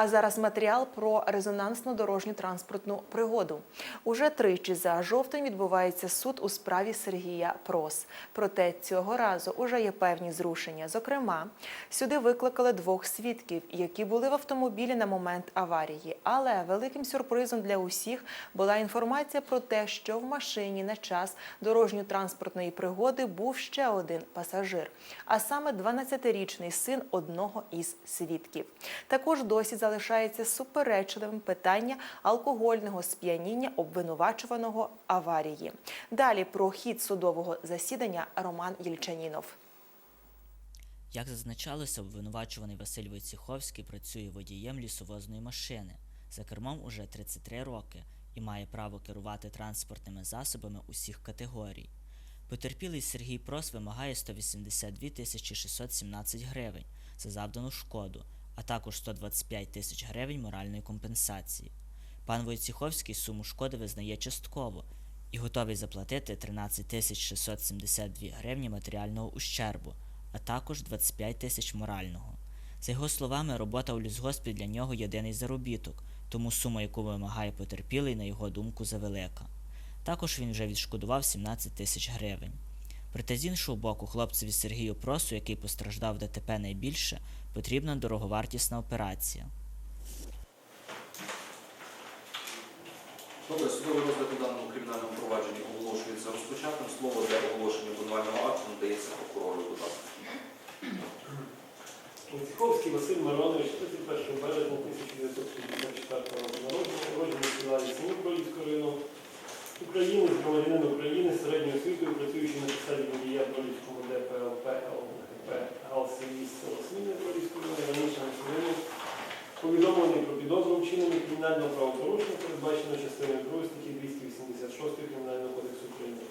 А зараз матеріал про резонансну дорожню транспортну пригоду. Уже тричі за жовтень відбувається суд у справі Сергія Прос. Проте цього разу уже є певні зрушення. Зокрема, сюди викликали двох свідків, які були в автомобілі на момент аварії. Але великим сюрпризом для усіх була інформація про те, що в машині на час дорожньо-транспортної пригоди був ще один пасажир, а саме 12-річний син одного із свідків. Також досі залишається суперечливим питання алкогольного сп'яніння обвинувачуваного аварії. Далі про хід судового засідання Роман Єльчанінов. Як зазначалося, обвинувачуваний Василь Войціховський працює водієм лісовозної машини. За кермом уже 33 роки і має право керувати транспортними засобами усіх категорій. Потерпілий Сергій Прос вимагає 182 тисячі 617 гривень за завдану шкоду, а також 125 тисяч гривень моральної компенсації. Пан Войціховський суму шкоди визнає частково і готовий заплатити 13 тисяч 672 гривні матеріального ущербу, а також 25 тисяч морального. За його словами, робота у лісгоспі для нього єдиний заробіток, тому сума, яку вимагає потерпілий, на його думку, завелика. Також він вже відшкодував 17 тисяч гривень. Проте з іншого боку, хлопцеві Сергію Просу, який постраждав ДТП найбільше, потрібна дороговартісна операція. Добре, судовий розгляд у даному кримінальному провадженні оголошується розпочатим. Слово для оголошення обвинувального акту надається прокурору, будь ласка. Войціховський Василь Миронович, 31 березня 1964 року народження, уроджений в села Лісинів району України, з громадянин України з середньою освітою, працюючи на посаді водія в Бродівському ДПЛП ЛГП ГАЛСІ село Сміни Бродівського раніше на Сміни, повідомлений про підозру вчинення кримінального правопорушення, передбаченого частиною 2 статті 286 Кримінального кодексу України.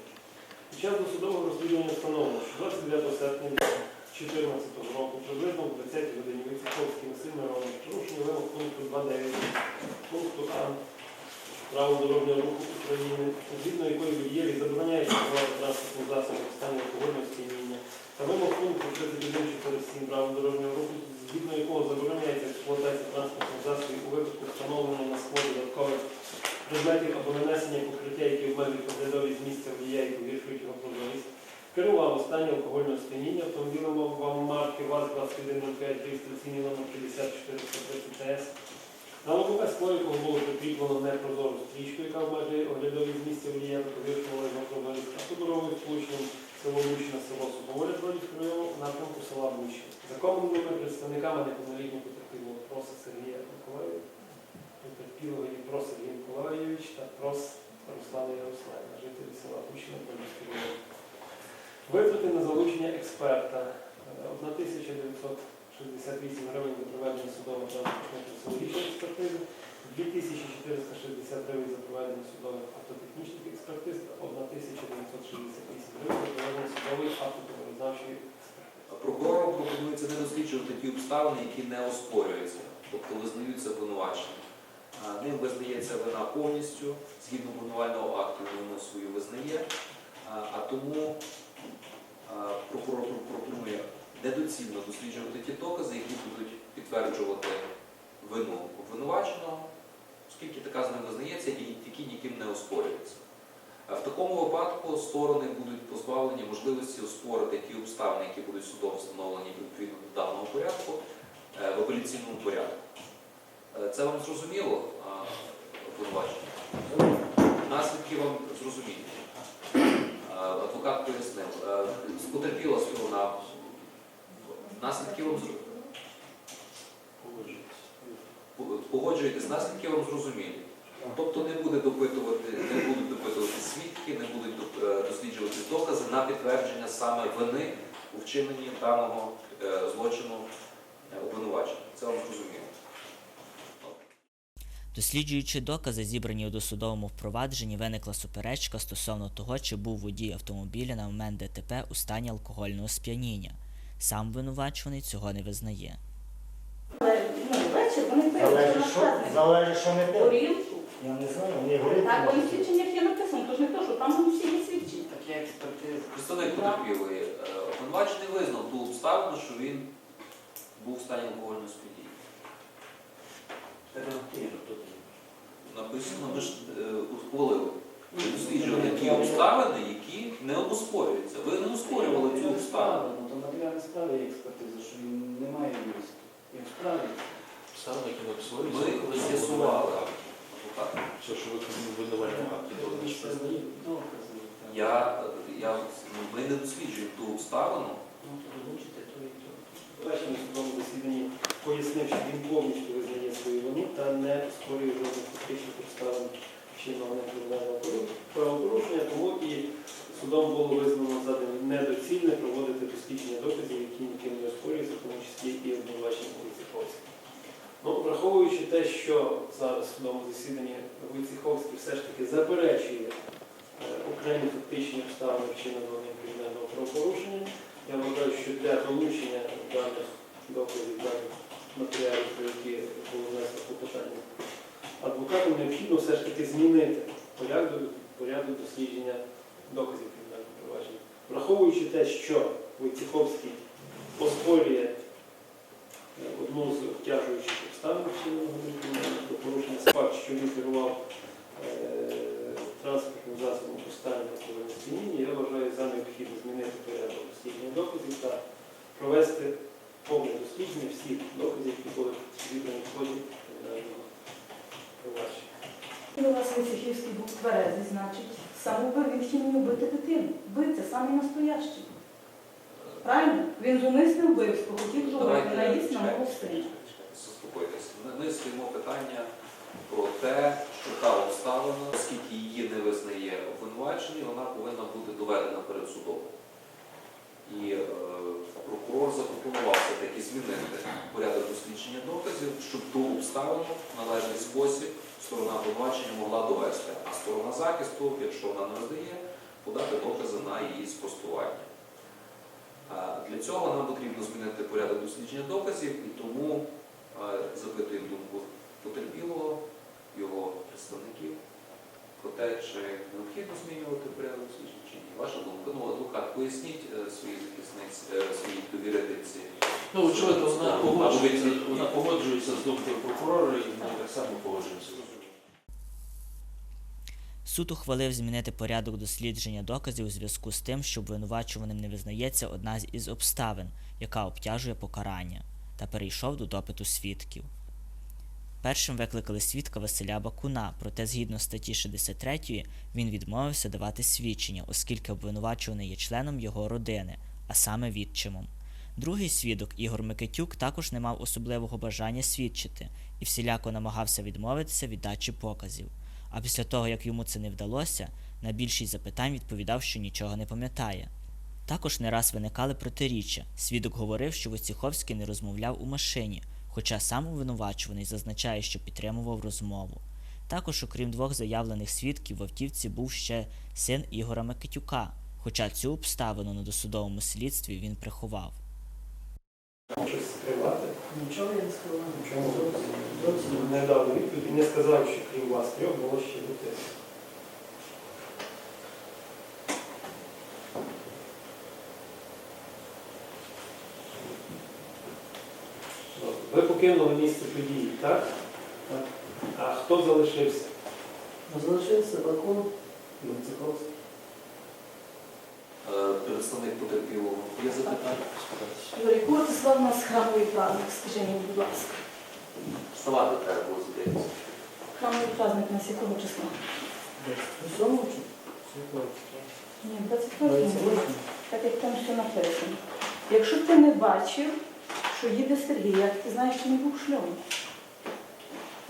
Під час досудового розслідування встановлено, що 29 серпня 2014 року приблизно в 20 годині Військовський Василь Миронович порушення вимог пункту 2.9 пункту А право дорожнього руху України, згідно якої водієві забороняється керувати транспортним засобом в стані алкогольного сп'яніння, та вимог пункту 31.47 право дорожнього руху, згідно якого забороняється експлуатація транспортних засобів у випадку встановлення на сході додаткових предметів або нанесення покриття, які обмежують оглядовість місця водія і погіршують його прозорість, керував у стані алкогольного сп'яніння автомобілем вам марки ВАЗ-2105 реєстраційний номер 5430 ТС, на ОКП Слоїкого було закріплено непрозору стрічку, яка в межі оглядові з місця вліє та повіркувала а автодорогою сполученням село Лучина, село Суховоля Бродівського району напрямку села Лучина. Законними представниками неповнолітнього потерпілого проса Сергія Миколаєвича, потерпілого і проса Сергій Миколаєвич та прос Руслана Ярославівна, жителі села Лучина Бродівського району. Витрати на залучення експерта е, 1900 68 гривень за проведення судово-правозахисних психологічних експертиз, 2460 гривень за проведення судових автотехнічних експертиз та 1968 гривень за проведення судової автотоваризнавчої експертизи. Прокурорам пропонується не досліджувати ті обставини, які не оспорюються, тобто визнаються обвинувачення. Ним визнається вина повністю, згідно обвинувального акту воно свою визнає, а тому прокурор пропонує недоцільно досліджувати ті докази, які будуть підтверджувати вину обвинуваченого, оскільки така з ним визнається і які ніким не оспорюються. В такому випадку сторони будуть позбавлені можливості оспорити ті обставини, які будуть судово встановлені відповідно до даного порядку е, в апеляційному порядку. Е, Це вам зрозуміло, обвинувачення? Наслідки вам зрозумілі. Е, Адвокат пояснив. Е, Потерпіла сторона. Наслідки вам зрозумілі. Погоджуєтесь, наслідки вам зрозумілі. Тобто не буде допитувати, не будуть допитувати свідки, не будуть е, досліджувати докази на підтвердження саме вини у вчиненні даного е, злочину е, обвинувачення. Це вам зрозуміло. Досліджуючи докази, зібрані у досудовому впровадженні, виникла суперечка стосовно того, чи був водій автомобіля на момент ДТП у стані алкогольного сп'яніння. Сам винувачуваний цього не визнає. Ну, Залежить, що, залежить, що не пив. горілку. Я не знаю, вони горілку. Так, бо не свідченнях є написано, тож не то, що там всі є свідчення. Такі експертизи. Представник потерпілої е, обвинувачений визнав ту обставину, що він був в стані алкогольного сп'яніння. Написано, ми ж е, ухвалили. Ви досліджували ті обставини, які не оспорюються. Ви не оспорювали цю обставину. Ну, матеріальна справа є експертиза, що він не має юристу. Він в справі. Обставини, які не Ми з'ясували. адвокат. Все, що ви винувальні акти, то докази. так. Я, я, ми не досліджуємо ту обставину. Ну, то долучите то і то. першому судовому засіданні пояснив, що він повністю визнає свою вину та не створює жодних фактичних обставин чинного некримінального правопорушення, тому судом було визнано за недоцільне проводити дослідження доказів, які ніким не оспорюються, в тому числі і обвинувачення Войцеховського. Ну, враховуючи те, що зараз в судовому засіданні Войцеховський все ж таки заперечує е, окремі фактичні обставини вчиненого кримінального правопорушення, я вважаю, що для долучення даних доказів, даних матеріалів, про які було внесено клопотання адвокатам, необхідно все ж таки змінити порядок, порядок дослідження доказів кримінального провадження. Враховуючи те, що Войцеховський оспорює е, одну з обтяжуючих обставин кримінального правопорушення, факт, що він керував е, транспортним засобом у стані алкогольного сп'яніння, я вважаю за необхідно змінити порядок дослідження доказів та провести повне дослідження всіх доказів, які були зібрані в ході кримінального провадження. У вас Войцехівський був тверезий, значить, сам він хотів мені вбити дитину. Вбивця, самий настоящий. Правильно? Він зумисне вбивство, хотів зробити наїзд на мого сина. Заспокойтесь. ми стоїмо питання про те, що та обставина, оскільки її не визнає обвинувачення, вона повинна бути доведена перед судом. І е, прокурор запропонував все-таки змінити порядок дослідження доказів, щоб ту обставину в належний спосіб сторона обвинувачення могла довести, а сторона захисту, якщо вона не роздає, подати докази на її спростування. Для цього нам потрібно змінити порядок дослідження доказів, і тому е, запитуємо думку потерпілого, його представників про те, чи необхідно змінювати порядок дослідження чи ні. Ваша думка. Ну, адвокат, поясніть е, своїй захисниці, е, своїй довірительці. Ну, очевидно, вона погоджується, вона погоджується з думкою прокурора, і ми так само погоджуємося. Суд ухвалив змінити порядок дослідження доказів у зв'язку з тим, що обвинувачуваним не визнається одна із обставин, яка обтяжує покарання, та перейшов до допиту свідків. Першим викликали свідка Василя Бакуна, проте згідно статті 63 він відмовився давати свідчення, оскільки обвинувачуваний є членом його родини, а саме відчимом. Другий свідок Ігор Микитюк також не мав особливого бажання свідчити і всіляко намагався відмовитися від дачі показів. А після того, як йому це не вдалося, на більшість запитань відповідав, що нічого не пам'ятає. Також не раз виникали протиріччя. Свідок говорив, що Войціховський не розмовляв у машині, хоча сам обвинувачуваний зазначає, що підтримував розмову. Також, окрім двох заявлених свідків, в автівці був ще син Ігора Микитюка, хоча цю обставину на досудовому слідстві він приховав. Щось скривати. Нічого я не сказав. Чому? Зовсім. Зовсім. Не дав відповідь і не сказав, що крім вас трьох було ще дитина. Ви покинули місце події, так? Так. А хто залишився? Ну, залишився Бакун і Войцеховський. Е, Представник потерпілого. Є запитання? Юрій Куртислав, у нас храмовий праздник, скажи мені, будь ласка. Вставати треба було здається. Храмовий праздник у нас якого числа? Світло. Ні, 21 буде. Так як там все написано. Якщо ти не бачив, що їде Сергій, як ти знаєш, що він був шльом?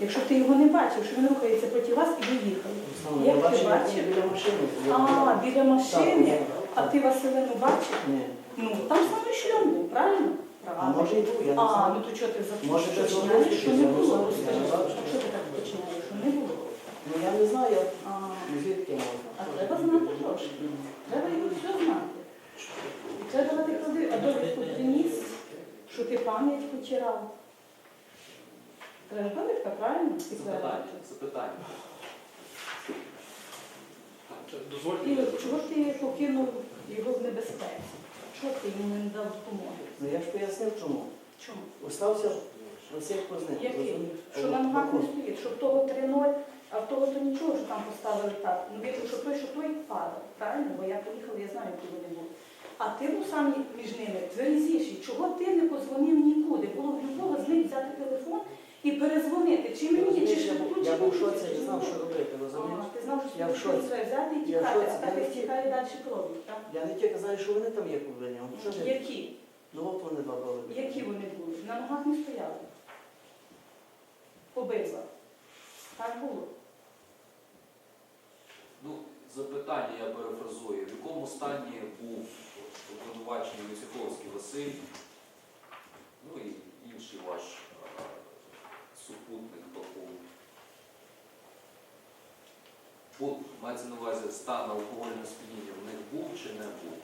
Якщо ти його не бачив, що він рухається проти вас і ви їхали. Саме Як я ти бачив, бачив? біля машини. А, біля машини, а ти Василину бачив? Ні. Ну, там саме шльом був, правильно? А Правильно. може і був, я не А, знаю. ну то чого ти Може, це уточняєш, зробити, що не було? Розкажи, я не бачу. що ти так уточняєш, що не було? Ну я не знаю, я А, звідки. А треба знати трошки. Треба його все знати. І Треба давати клади, а довідку приніс, що ти пам'ять потирав. Довідка, правильно? Запитання. Запитання. Дозвольте. І чого ж ти покинув його в небезпеці? Чого ти йому не дав допомоги? Ну я ж пояснив чому. Чому? Остався Василь Кузник, Який? розумієш? Що на ногах не стоїть, що в того 3-0, а в того то нічого, що там поставили так. Ну, видно, що той, що той падав, правильно? Бо я поїхала, я знаю, які вони були. А ти був сам між ними тверезіший. Чого ти не позвонив нікуди? Було б любого з них взяти телефон і перезвонити. Чи мені, чи ж я був- Я був в шоці, я знав, що робити, розумієш? Ти знав, що Я в шоці. треба взяти і Я в тікати, шоці. а Я не тікає далі кров'ю, так? Я не тільки знаю, що вони там є. Що ж? Які? Ну от вони два були. Які вони були? На ногах не стояли. Побитва. Так було. Ну, запитання я перефразую. В якому стані був обвинувачений Висяковський Василь, ну і інший ваш е, супутник? Був, мається на увазі стан алкогольного сп'яніння в них був чи не був?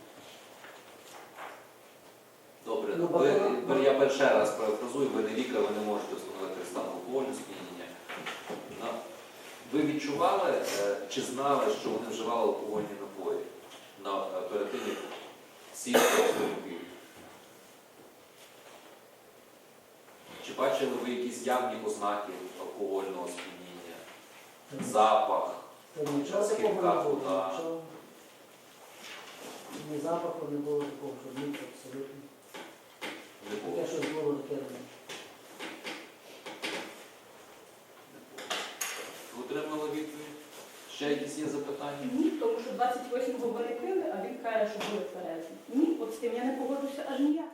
Добре, Ну, ви, ви- я перший раз перефразую, ви не лікар, ви не можете встановити стан алкогольного сп'яніння. Ви відчували е, чи знали, що вони вживали алкогольні напої на, е, перед тим, як в? Чи бачили ви якісь явні ознаки алкогольного сп'яніння? Запах? Туди? нічого. Ні запаху не було такого, що ніч абсолютно. Не було. Таке щось було таке. Отримали відповідь? Ще якісь є запитання? Ні, тому що 28-го вони а він каже, що були тверезі. З тим я не погоджуся аж ніяк.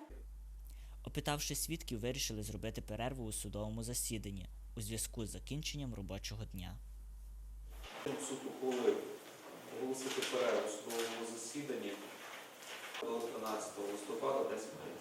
Опитавши свідків, вирішили зробити перерву у судовому засіданні у зв'язку з закінченням робочого дня. Суд ухвалив оголосити перерву у судовому засіданні до 13 листопада 10 хвилин.